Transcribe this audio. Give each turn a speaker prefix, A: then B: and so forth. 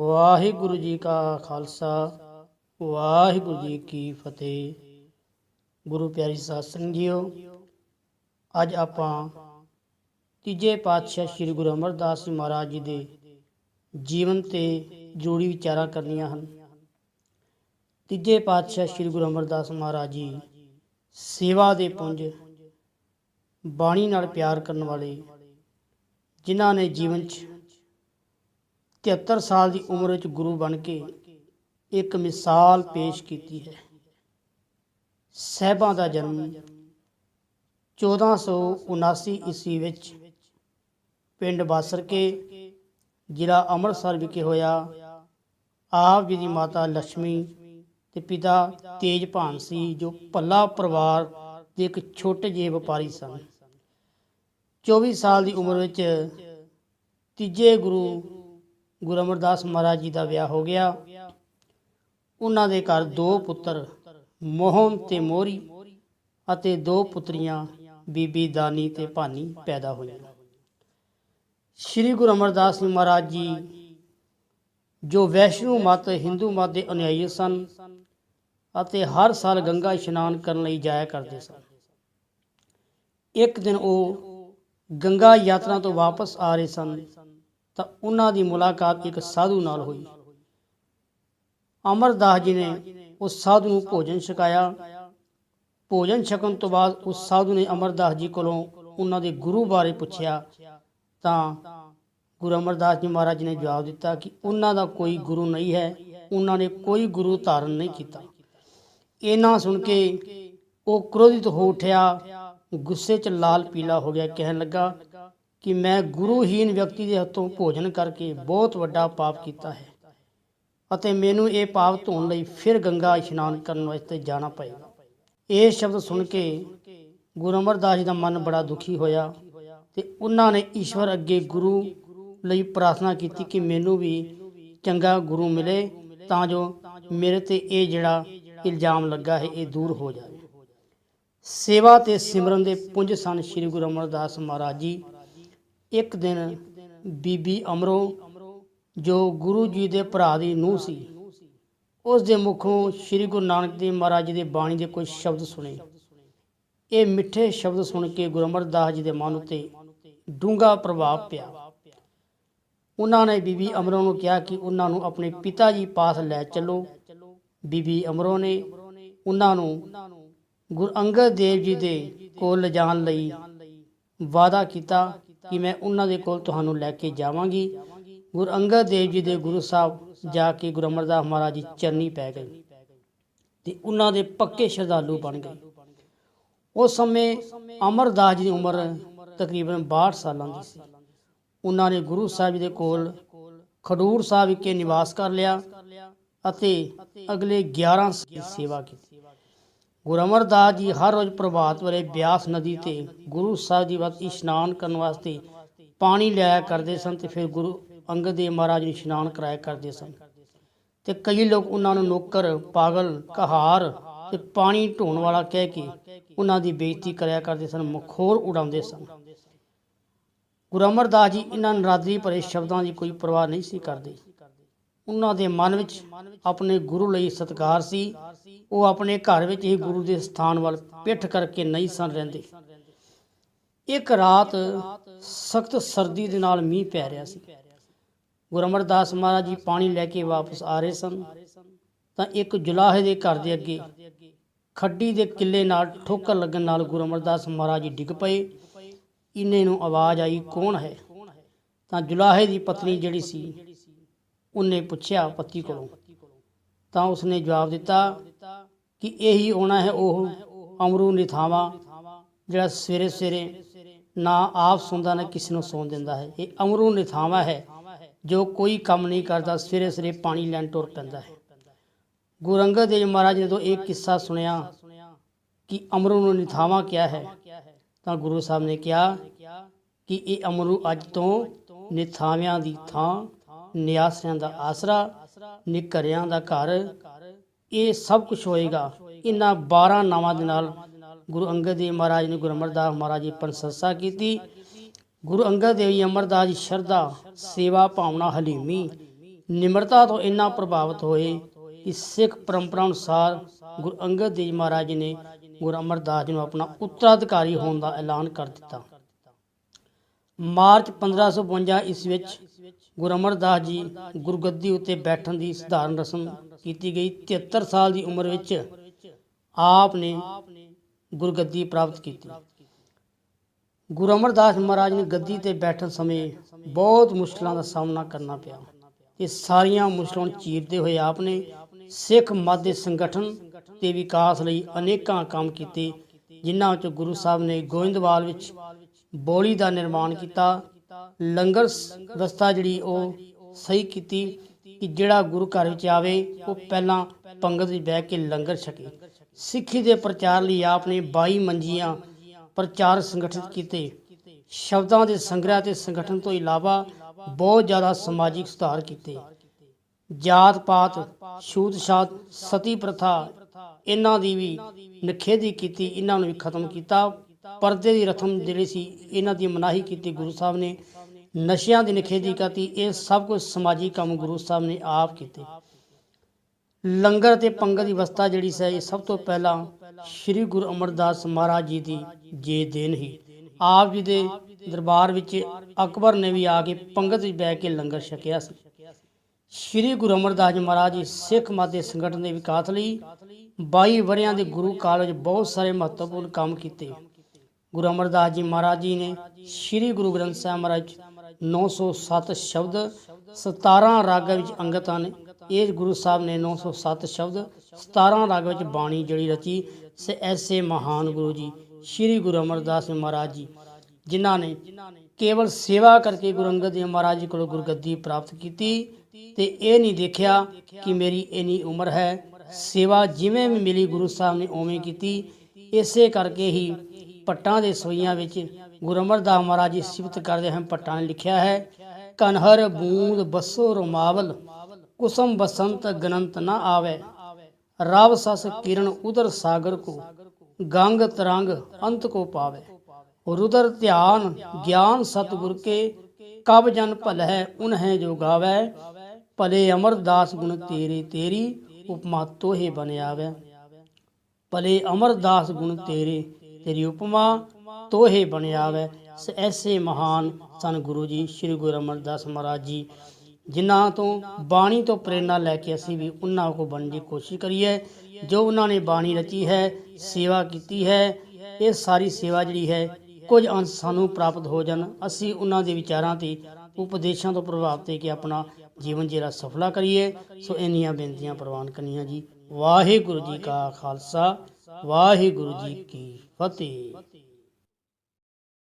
A: ਵਾਹਿਗੁਰੂ ਜੀ ਕਾ ਖਾਲਸਾ, ਵਾਹਿਗੁਰੂ ਜੀ ਕੀ ਫਤਿਹ। ਗੁਰੂ ਪਿਆਰੀ ਸਾਧ ਸੰਗਤ ਜੀਓ ਅੱਜ ਆਪਾਂ ਤੀਜੇ ਪਾਤਸ਼ਾਹ ਸ੍ਰੀ ਗੁਰੂ ਅਮਰਦਾਸ ਜੀ ਮਹਾਰਾਜ ਜੀ ਦੇ ਜੀਵਨ ਤੇ ਜੋੜੀ ਵਿਚਾਰਾਂ ਕਰਨੀਆਂ ਹਨ। ਤੀਜੇ ਪਾਤਸ਼ਾਹ ਸ੍ਰੀ ਗੁਰੂ ਅਮਰਦਾਸ ਮਹਾਰਾਜ ਜੀ ਸੇਵਾ ਦੇ ਪੁੰਜ, ਬਾਣੀ ਨਾਲ ਪਿਆਰ ਕਰਨ ਵਾਲੇ, ਜਿਨ੍ਹਾਂ ਨੇ ਜੀਵਨ 'ਚ 73 ਸਾਲ ਦੀ ਉਮਰ ਵਿੱਚ ਗੁਰੂ ਬਣ ਕੇ ਇੱਕ ਮਿਸਾਲ ਪੇਸ਼ ਕੀਤੀ ਹੈ। ਸਹਿਬਾਂ ਦਾ ਜਨਮ 1479 ਈਸਵੀ ਵਿੱਚ ਪਿੰਡ ਬਾਸਰਕੇ, ਜ਼ਿਲ੍ਹਾ ਅੰਮ੍ਰਿਤਸਰ ਵਿਖੇ ਹੋਇਆ। ਆਪ ਜੀ ਦੀ ਮਾਤਾ ਲక్ష్ਮੀ ਤੇ ਪਿਤਾ ਤੇਜਭਾਨ ਸੀ, ਜੋ ਭੱਲਾ ਪਰਿਵਾਰ ਦੇ ਇੱਕ ਛੋਟੇ ਜਿਹੇ ਵਪਾਰੀ ਸਨ। 24 ਸਾਲ ਦੀ ਉਮਰ ਵਿੱਚ ਤੀਜੇ ਗੁਰੂ ਗੁਰੂ ਅਮਰਦਾਸ ਮਹਾਰਾਜ ਜੀ ਦਾ ਵਿਆਹ ਹੋ ਗਿਆ। ਉਹਨਾਂ ਦੇ ਘਰ ਦੋ ਪੁੱਤਰ, ਮੋਹਨ ਤੇ ਮੋਰੀ ਅਤੇ ਦੋ ਪੁੱਤਰੀਆਂ, ਬੀਬੀ ਦਾਨੀ ਤੇ ਭਾਨੀ ਪੈਦਾ ਹੋਈਆਂ। ਸ੍ਰੀ ਗੁਰੂ ਅਮਰਦਾਸ ਜੀ ਮਹਾਰਾਜ ਜੀ, ਜੋ ਵੈਸ਼ਨੂ ਮਤ, ਹਿੰਦੂ ਮਤ ਦੇ ਅਨੁਯਾਈ ਸਨ ਅਤੇ ਹਰ ਸਾਲ ਗੰਗਾ ਇਸ਼ਨਾਨ ਕਰਨ ਲਈ ਜਾਇਆ ਕਰਦੇ ਸਨ। ਇੱਕ ਦਿਨ ਉਹ ਗੰਗਾ ਯਾਤਰਾ ਤੋਂ ਵਾਪਸ ਆ ਰਹੇ ਸਨ। ਤਾਂ ਉਹਨਾਂ ਦੀ ਮੁਲਾਕਾਤ ਇੱਕ ਸਾਧੂ ਨਾਲ ਹੋਈ। ਅਮਰਦਾਸ ਜੀ ਨੇ ਉਸ ਸਾਧੂ ਨੂੰ ਭੋਜਨ ਛਕਾਇਆ। ਭੋਜਨ ਛਕਣ ਤੋਂ ਬਾਅਦ ਉਸ ਸਾਧੂ ਨੇ ਅਮਰਦਾਸ ਜੀ ਕੋਲੋਂ ਉਹਨਾਂ ਦੇ ਗੁਰੂ ਬਾਰੇ ਪੁੱਛਿਆ। ਤਾਂ ਗੁਰੂ ਅਮਰਦਾਸ ਜੀ ਮਹਾਰਾਜ ਨੇ ਜਵਾਬ ਦਿੱਤਾ ਕਿ ਉਹਨਾਂ ਦਾ ਕੋਈ ਗੁਰੂ ਨਹੀਂ ਹੈ। ਉਹਨਾਂ ਨੇ ਕੋਈ ਗੁਰੂ ਧਾਰਨ ਨਹੀਂ ਕੀਤਾ। ਇਹਨਾਂ ਸੁਣ ਕੇ ਉਹ ਕ੍ਰੋਧਿਤ ਹੋ ਉੱਠਿਆ। ਗੁੱਸੇ 'ਚ ਲਾਲ ਪੀਲਾ ਹੋ ਗਿਆ। ਕਹਿਣ ਲੱਗਾ ਕਿ ਮੈਂ ਗੁਰੂਹੀਨ ਵਿਅਕਤੀ ਦੇ ਹੱਥੋਂ ਭੋਜਨ ਕਰਕੇ ਬਹੁਤ ਵੱਡਾ ਪਾਪ ਕੀਤਾ ਹੈ ਅਤੇ ਮੈਨੂੰ ਇਹ ਪਾਪ ਧੋਣ ਲਈ ਫਿਰ ਗੰਗਾ ਇਸ਼ਨਾਨ ਕਰਨ ਵਾਸਤੇ ਜਾਣਾ ਪਏਗਾ। ਇਹ ਸ਼ਬਦ ਸੁਣ ਕੇ ਗੁਰੂ ਅਮਰਦਾਸ ਜੀ ਦਾ ਮਨ ਬੜਾ ਦੁਖੀ ਹੋਇਆ ਤੇ ਉਹਨਾਂ ਨੇ ਈਸ਼ਵਰ ਅੱਗੇ ਗੁਰੂ ਲਈ ਪ੍ਰਾਰਥਨਾ ਕੀਤੀ ਕਿ ਮੈਨੂੰ ਵੀ ਚੰਗਾ ਗੁਰੂ ਮਿਲੇ ਤਾਂ ਜੋ ਮੇਰੇ ਤੇ ਇਹ ਜਿਹੜਾ ਇਲਜ਼ਾਮ ਲੱਗਾ ਹੈ, ਇਹ ਦੂਰ ਹੋ ਜਾਵੇ। ਸੇਵਾ ਤੇ ਸਿਮਰਨ ਦੇ ਪੁੰਜ ਸਨ ਸ੍ਰੀ ਗੁਰੂ ਅਮਰਦਾਸ ਮਹਾਰਾਜ ਜੀ। ਇੱਕ ਦਿਨ ਬੀਬੀ ਅਮਰੋ, ਜੋ ਗੁਰੂ ਜੀ ਦੇ ਭਰਾ ਦੀ ਨੂੰਹ ਸੀ, ਉਸ ਦੇ ਮੁਖੋਂ ਸ੍ਰੀ ਗੁਰੂ ਨਾਨਕ ਦੇਵ ਮਹਾਰਾਜ ਜੀ ਦੇ ਬਾਣੀ ਦੇ ਕੁਝ ਸ਼ਬਦ ਸੁਣੇ। ਇਹ ਮਿੱਠੇ ਸ਼ਬਦ ਸੁਣ ਕੇ ਗੁਰੂ ਅਮਰਦਾਸ ਜੀ ਦੇ ਮਨ ਉਤੇ ਡੂੰਘਾ ਪ੍ਰਭਾਵ ਪਿਆ। ਉਹਨਾਂ ਨੇ ਬੀਬੀ ਅਮਰੋ ਨੂੰ ਕਿਹਾ ਕਿ ਉਹਨਾਂ ਨੂੰ ਆਪਣੇ ਪਿਤਾ ਜੀ ਪਾਸ ਲੈ ਚੱਲੋ। ਬੀਬੀ ਅਮਰੋ ਨੇ ਉਹਨਾਂ ਨੂੰ ਗੁਰੂ ਅੰਗਦ ਦੇਵ ਜੀ ਦੇ ਕੋਲ ਲਿਜਾਣ ਲਈ ਵਾਅਦਾ ਕੀਤਾ ਕਿ ਮੈਂ ਉਹਨਾਂ ਦੇ ਕੋਲ ਤੁਹਾਨੂੰ ਲੈ ਕੇ ਜਾਵਾਂਗੀ। ਗੁਰੂ ਅੰਗਦ ਦੇਵ ਜੀ ਦੇ ਗੁਰੂ ਸਾਹਿਬ ਜਾ ਕੇ ਗੁਰੂ ਅਮਰਦਾਸ ਮਹਾਰਾਜ ਜੀ ਚਰਨੀ ਪੈ ਗਏ ਤੇ ਉਹਨਾਂ ਦੇ ਪੱਕੇ ਸ਼ਰਧਾਲੂ ਬਣ ਗਏ। ਉਸ ਸਮੇਂ ਅਮਰਦਾਸ ਜੀ ਦੀ ਉਮਰ ਤਕਰੀਬਨ 62 ਸਾਲਾਂ ਦੀ ਸੀ। ਉਹਨਾਂ ਨੇ ਗੁਰੂ ਸਾਹਿਬ ਜੀ ਦੇ ਕੋਲ ਖਡੂਰ ਸਾਹਿਬ ਵਿਖੇ ਨਿਵਾਸ ਕਰ ਲਿਆ ਅਤੇ ਅਗਲੇ 11 ਸਾਲ ਸੇਵਾ ਕੀਤੀ। ਗੁਰੂ ਅਮਰਦਾਸ ਜੀ ਹਰ ਰੋਜ਼ ਪ੍ਰਭਾਤ ਵੇਲੇ ਬਿਆਸ ਨਦੀ ਤੇ ਗੁਰੂ ਸਾਹਿਬ ਜੀ ਵੱਲ ਇਸ਼ਨਾਨ ਕਰਨ ਵਾਸਤੇ ਪਾਣੀ ਲਿਆਇਆ ਕਰਦੇ ਸਨ ਤੇ ਫਿਰ ਗੁਰੂ ਅੰਗਦ ਦੇਵ ਮਹਾਰਾਜ ਨੂੰ ਇਸ਼ਨਾਨ ਕਰਾਇਆ ਕਰਦੇ ਸਨ। ਤੇ ਕਈ ਲੋਕ ਉਹਨਾਂ ਨੂੰ ਨੌਕਰ, ਪਾਗਲ, ਕਹਾਰ ਤੇ ਪਾਣੀ ਢੋਣ ਵਾਲਾ ਕਹਿ ਕੇ ਉਹਨਾਂ ਦੀ ਬੇਇੱਜ਼ਤੀ ਕਰਿਆ ਕਰਦੇ ਸਨ, ਮਖੌਲ ਉਡਾਉਂਦੇ ਸਨ। ਗੁਰੂ ਅਮਰਦਾਸ ਜੀ ਇਹਨਾਂ ਨਰਾਦਰੀ ਭਰੇ ਸ਼ਬਦਾਂ ਦੀ ਕੋਈ ਪਰਵਾਹ ਨਹੀਂ ਸੀ ਕਰਦੇ। ਉਹਨਾਂ ਦੇ ਮਨ ਵਿੱਚ ਆਪਣੇ ਗੁਰੂ ਲਈ ਸਤਿਕਾਰ ਸੀ। ਉਹ ਆਪਣੇ ਘਰ ਵਿੱਚ ਹੀ ਗੁਰੂ ਦੇ ਸਥਾਨ ਵੱਲ ਪਿੱਠ ਕਰਕੇ ਨਹੀਂ ਸਨ ਰਹਿੰਦੇ। ਇੱਕ ਰਾਤ ਸਖਤ ਸਰਦੀ ਦੇ ਨਾਲ ਮੀਂਹ ਪੈ ਰਿਹਾ ਸੀ। ਗੁਰੂ ਅਮਰਦਾਸ ਮਹਾਰਾਜ ਜੀ ਪਾਣੀ ਲੈ ਕੇ ਵਾਪਸ ਆ ਰਹੇ ਸਨ। ਤਾਂ ਇੱਕ ਜੁਲਾਹੇ ਦੇ ਘਰ ਦੇ ਅੱਗੇ ਖੱਡੀ ਦੇ ਕਿੱਲੇ ਨਾਲ ਠੋਕਰ ਲੱਗਣ ਨਾਲ ਗੁਰੂ ਅਮਰਦਾਸ ਮਹਾਰਾਜ ਜੀ ਡਿੱਗ ਪਏ। ਇੰਨੇ ਨੂੰ ਆਵਾਜ਼ ਆਈ, ਕੌਣ ਹੈ? ਤਾਂ ਜੁਲਾਹੇ ਦੀ ਪਤਨੀ ਜਿਹੜੀ ਸੀ ਉਹਨੇ ਪੁੱਛਿਆ ਪਤੀ ਕੋਲੋਂ। ਤਾਂ ਉਸਨੇ ਜਵਾਬ ਦਿੱਤਾ ਕਿ ਇਹੀ ਹੋਣਾ ਹੈ ਉਹ ਅਮਰੂ ਨਿਥਾਵਾ, ਜਿਹੜਾ ਸਵੇਰੇ ਸਵੇਰੇ ਨਾ ਆਪ ਸੁਣਦਾ ਨਾ ਕਿਸੇ ਨੂੰ ਸੌਣ ਦਿੰਦਾ ਹੈ। ਇਹ ਅਮਰੂ ਨਿਥਾਵਾ ਹੈ, ਜੋ ਕੋਈ ਕੰਮ ਨਹੀਂ ਕਰਦਾ ਸਵੇਰੇ ਸਵੇਰੇ ਪਾਣੀ ਲੈਣ ਤੁਰ ਪੈਂਦਾ ਹੈ। ਗੁਰੂ ਅੰਗਦ ਦੇਵ ਮਹਾਰਾਜ ਨੇ ਜਦੋਂ ਇਹ ਕਿੱਸਾ ਸੁਣਿਆ ਕਿ ਅਮਰੂ ਨੂੰ ਨਿਥਾਵਾ ਕਿਹਾ ਹੈ, ਤਾਂ ਗੁਰੂ ਸਾਹਿਬ ਨੇ ਕਿਹਾ ਕਿ ਇਹ ਅਮਰੂ ਅੱਜ ਤੋਂ ਨਿਥਾਵਿਆਂ ਦੀ ਥਾਂ ਨਿਆਸਿਆਂ ਦਾ ਆਸਰਾ ਨਿਕਰਿਆਂ ਦਾ ਘਰ, ਇਹ ਸਭ ਕੁਝ ਹੋਏਗਾ। ਇਹਨਾਂ 12 ਨਾਵਾਂ ਦੇ ਨਾਲ ਗੁਰੂ ਅੰਗਦ ਦੇਵ ਮਹਾਰਾਜ ਨੇ ਗੁਰੂ ਅਮਰਦਾਸ ਮਹਾਰਾਜ ਦੀ ਪ੍ਰਸ਼ੰਸਾ ਕੀਤੀ। ਗੁਰੂ ਅੰਗਦ ਦੇਵ ਜੀ ਅਮਰਦਾਸ ਜੀ ਸ਼ਰਧਾ, ਸੇਵਾ ਭਾਵਨਾ ਹਲੀਮੀ, ਨਿਮਰਤਾ ਤੋਂ ਇੰਨਾ ਪ੍ਰਭਾਵਿਤ ਹੋਏ। ਕਿ ਸਿੱਖ ਪਰੰਪਰਾ ਅਨੁਸਾਰ ਗੁਰੂ ਅੰਗਦ ਦੇਵ ਮਹਾਰਾਜ ਜੀ ਨੇ ਗੁਰੂ ਅਮਰਦਾਸ ਜੀ ਨੂੰ ਆਪਣਾ ਉੱਤਰਾਧਿਕਾਰੀ ਹੋਣ ਦਾ ਐਲਾਨ ਕਰ ਦਿੱਤਾ। ਮਾਰਚ 1552 ਈਸਵੀ ਵਿੱਚ ਗੁਰੂ ਅਮਰਦਾਸ ਜੀ ਗੁਰਗੱਦੀ ਉੱਤੇ ਬੈਠਣ ਦੀ ਸਧਾਰਨ ਰਸਮ ਕੀਤੀ ਗਈ। 73 ਸਾਲ ਦੀ ਉਮਰ ਵਿੱਚ ਆਪ ਨੇ ਗੁਰਗੱਦੀ ਪ੍ਰਾਪਤ ਕੀਤੀ। ਗੁਰੂ ਅਮਰਦਾਸ ਮਹਾਰਾਜ ਨੇ ਗੱਦੀ ਤੇ ਬੈਠਣ ਸਮੇਂ ਬਹੁਤ ਮੁਸ਼ਕਲਾਂ ਦਾ ਸਾਹਮਣਾ ਕਰਨਾ ਪਿਆ। ਇਹ ਸਾਰੀਆਂ ਮੁਸ਼ਕਲਾਂ ਨੂੰ ਚੀਰਦੇ ਹੋਏ ਆਪ ਨੇ ਸਿੱਖ ਮਤ ਦੇ ਸੰਗਠਨ ਤੇ ਵਿਕਾਸ ਲਈ ਅਨੇਕਾਂ ਕੰਮ ਕੀਤੇ, ਜਿਨ੍ਹਾਂ ਵਿੱਚ ਗੁਰੂ ਸਾਹਿਬ ਨੇ ਗੋਇੰਦਵਾਲ ਵਿੱਚ ਬੋਲੀ ਦਾ ਨਿਰਮਾਣ ਕੀਤਾ। ਲੰਗਰ ਰਸਤਾ ਜਿਹੜੀ ਉਹ ਸਹੀ ਕੀਤੀ ਕਿ ਜਿਹੜਾ ਗੁਰੂ ਘਰ ਵਿੱਚ ਆਵੇ, ਉਹ ਪਹਿਲਾਂ ਪੰਗਤ ਵਿੱਚ ਬਹਿ ਕੇ ਲੰਗਰ ਛਕੇ। ਸਿੱਖੀ ਦੇ ਪ੍ਰਚਾਰ ਲਈ ਆਪ ਨੇ 22 ਮੰਜੀਆਂ ਪ੍ਰਚਾਰ ਸੰਗਠਿਤ ਕੀਤੇ। ਸ਼ਬਦਾਂ ਦੇ ਸੰਗ੍ਰਹਿ ਤੇ ਸੰਗਠਨ ਤੋਂ ਇਲਾਵਾ ਬਹੁਤ ਜ਼ਿਆਦਾ ਸਮਾਜਿਕ ਸੁਧਾਰ ਕੀਤੇ। ਜਾਤ ਪਾਤ, ਛੂਤ ਛਾਤ, ਸਤੀ ਪ੍ਰਥਾ, ਇਹਨਾਂ ਦੀ ਵੀ ਨਿਖੇਧੀ ਕੀਤੀ, ਇਹਨਾਂ ਨੂੰ ਵੀ ਖਤਮ ਕੀਤਾ। ਪਰਦੇ ਦੀ ਰਸਮ ਜਿਹੜੀ ਸੀ, ਇਹਨਾਂ ਦੀ ਮਨਾਹੀ ਕੀਤੀ ਗੁਰੂ ਸਾਹਿਬ ਨੇ। ਨਸ਼ਿਆਂ ਦੀ ਨਿਖੇਧੀ ਕੀਤੀ ਇਹ ਸਭ ਕੁਝ ਸਮਾਜਿਕ ਕੰਮ ਗੁਰੂ ਸਾਹਿਬ ਨੇ ਆਪ ਕੀਤੇ। ਲੰਗਰ ਤੇ ਪੰਗਤ ਦੀ ਵਸਤਾ ਜਿਹੜੀ ਸੀ, ਇਹ ਸਭ ਤੋਂ ਪਹਿਲਾਂ ਸ੍ਰੀ ਗੁਰੂ ਅਮਰਦਾਸ ਮਹਾਰਾਜ ਜੀ ਦੀ ਜੇ ਦੇਨ ਹੀ। ਆਪ ਜੀ ਦੇ ਦਰਬਾਰ ਵਿੱਚ ਅਕਬਰ ਨੇ ਵੀ ਆ ਕੇ ਪੰਗਤ ਵਿੱਚ ਬਹਿ ਕੇ ਲੰਗਰ ਛਕਿਆ ਸੀ। ਸ੍ਰੀ ਗੁਰੂ ਅਮਰਦਾਸ ਜੀ ਮਹਾਰਾਜ ਜੀ ਸਿੱਖ ਮਤ ਦੇ ਸੰਗਠਨ ਦੇ ਵਿਕਾਸ ਲਈ 22 ਵਰਿਆਂ ਦੇ ਗੁਰੂ ਕਾਲਜ ਬਹੁਤ ਸਾਰੇ ਮਹੱਤਵਪੂਰਨ ਕੰਮ ਕੀਤੇ। ਗੁਰੂ ਅਮਰਦਾਸ ਜੀ ਮਹਾਰਾਜ ਜੀ ਨੇ ਸ੍ਰੀ ਗੁਰੂ ਗ੍ਰੰਥ ਸਾਹਿਬ ਮਹਾਰਾਜ 'ਚ 907 ਸ਼ਬਦ 17 ਰਾਗਾਂ ਵਿੱਚ ਅੰਗਤ ਹਨ। ਇਹ ਗੁਰੂ ਸਾਹਿਬ ਨੇ 907 ਸ਼ਬਦ 17 ਰਾਗ ਵਿੱਚ ਬਾਣੀ ਜਿਹੜੀ ਰਚੀ ਸੇ ਐਸੇ ਮਹਾਨ ਗੁਰੂ ਜੀ, ਸ੍ਰੀ ਗੁਰੂ ਅਮਰਦਾਸ ਜੀ ਮਹਾਰਾਜ ਜੀ, ਜਿਨ੍ਹਾਂ ਨੇ ਕੇਵਲ ਸੇਵਾ ਕਰਕੇ ਗੁਰੂ ਅੰਗਦ ਦੇਵ ਮਹਾਰਾਜ ਜੀ ਕੋਲੋਂ ਗੁਰਗੱਦੀ ਪ੍ਰਾਪਤ ਕੀਤੀ ਤੇ ਇਹ ਨਹੀਂ ਦੇਖਿਆ ਕਿ ਮੇਰੀ ਇੰਨੀ ਉਮਰ ਹੈ। ਸੇਵਾ ਜਿਵੇਂ ਵੀ ਮਿਲੀ ਗੁਰੂ ਸਾਹਿਬ ਨੇ ਉਵੇਂ ਕੀਤੀ। ਇਸੇ ਕਰਕੇ ਹੀ ਪੱਟਾਂ ਦੇ ਸੋਈਆਂ ਵਿੱਚ ਗੁਰੂ ਅਮਰਦਾਸ ਮਹਾਰਾਜ ਜੀ ਸਿਫਤ ਕਰਦੇ ਹਨ, ਪੱਟਾਂ ਨੇ ਲਿਖਿਆ ਹੈ ਕਨਹਰ ਬੂੰਦ ਬਸੋ ਰਮਾਵਲ, ਕੁਸਮ ਬਸੰਤ ਗਨੰਤ ਨਾ ਆਵੇ। ਰਾਵ ਸਸ ਕਿਰਨ ਉਦਰ ਸਾਗਰ ਕੋ, ਗੰਗ ਤਰੰਗ ਅੰਤ ਕੋ ਪਾਵੇ। ਰੁਦਰ ਧਿਆਨ ਗਿਆਨ ਸਤਗੁਰ ਕੇ, ਕਬ ਜਨ ਭਲ ਹੈ ਉਨਹਿ ਜੋ ਗਾਵੇ। ਭਲੇ ਅਮਰਦਾਸ ਗੁਣ ਤੇਰੇ ਤੇਰੀ, ਉਪਮਾ ਤੋਹੇ ਬਨ ਆਵੇ। ਭਲੇ ਅਮਰਦਾਸ ਗੁਣ ਤੇਰੇ ਤੇਰੀ ਉਪਮਾ ਤੋਹੇ ਬਣਿਆਵੇ ਐਸੇ ਮਹਾਨ ਸਨ ਗੁਰੂ ਜੀ, ਸ੍ਰੀ ਗੁਰੂ ਅਮਰਦਾਸ ਮਹਾਰਾਜ ਜੀ, ਜਿਨ੍ਹਾਂ ਤੋਂ ਬਾਣੀ ਤੋਂ ਪ੍ਰੇਰਣਾ ਲੈ ਕੇ ਅਸੀਂ ਵੀ ਉਹਨਾਂ ਕੋ ਬਣਨ ਦੀ ਕੋਸ਼ਿਸ਼ ਕਰੀਏ। ਜੋ ਉਹਨਾਂ ਨੇ ਬਾਣੀ ਰਚੀ ਹੈ, ਸੇਵਾ ਕੀਤੀ ਹੈ, ਇਹ ਸਾਰੀ ਸੇਵਾ ਜਿਹੜੀ ਹੈ, ਕੁਝ ਅੰਸ਼ ਸਾਨੂੰ ਪ੍ਰਾਪਤ ਹੋ ਜਾਣ। ਅਸੀਂ ਉਹਨਾਂ ਦੇ ਵਿਚਾਰਾਂ ਤੇ, ਉਪਦੇਸ਼ਾਂ ਤੋਂ ਪ੍ਰਭਾਵਿਤ ਹੋ ਕੇ ਆਪਣਾ ਜੀਵਨ ਜਿਹੜਾ ਸਫਲਾ ਕਰੀਏ। ਸੋ ਇੰਨੀਆਂ ਬੇਨਤੀਆਂ ਪ੍ਰਵਾਨ ਕਰਨੀਆਂ ਜੀ। ਵਾਹਿਗੁਰੂ ਜੀ ਕਾ ਖਾਲਸਾ, ਵਾਹਿਗੁਰੂ ਜੀ ਕੀ ਫਤਿਹ